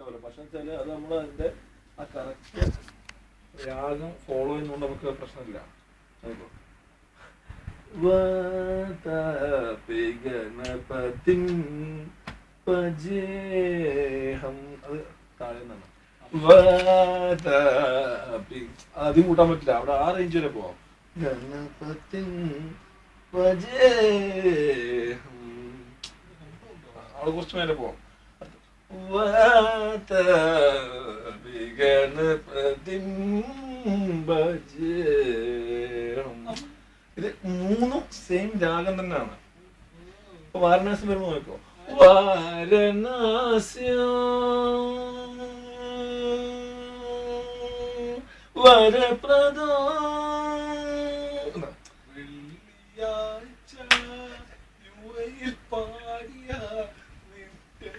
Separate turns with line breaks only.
മനസ്സിലാവില്ല പക്ഷെ വെച്ചാൽ അത് നമ്മൾ അതിന്റെ ആ കറക്റ്റ് രാഗം ഫോളോ ചെയ്യുന്നതുകൊണ്ട് നമുക്ക് പ്രശ്നമില്ല. ഗണപതിം പജേഹം. അത് താഴെ നിന്നാണ്. ആദ്യം കൂട്ടാൻ പറ്റില്ല. അവിടെ ആ റേഞ്ച് വരെ പോവാം. ഗണപതി അവിടെ കുറച്ച് മേലെ പോവാം. ഇത് മൂന്നും സെയിം രാഗം തന്നെയാണ്. ഇപ്പൊ വാരണാസി വരുമ്പോ നോക്കോ. വാരണാസ്യ. വരപ്രദോ. വെള്ളിയാഴ്ച പാടിയ നിന്റെ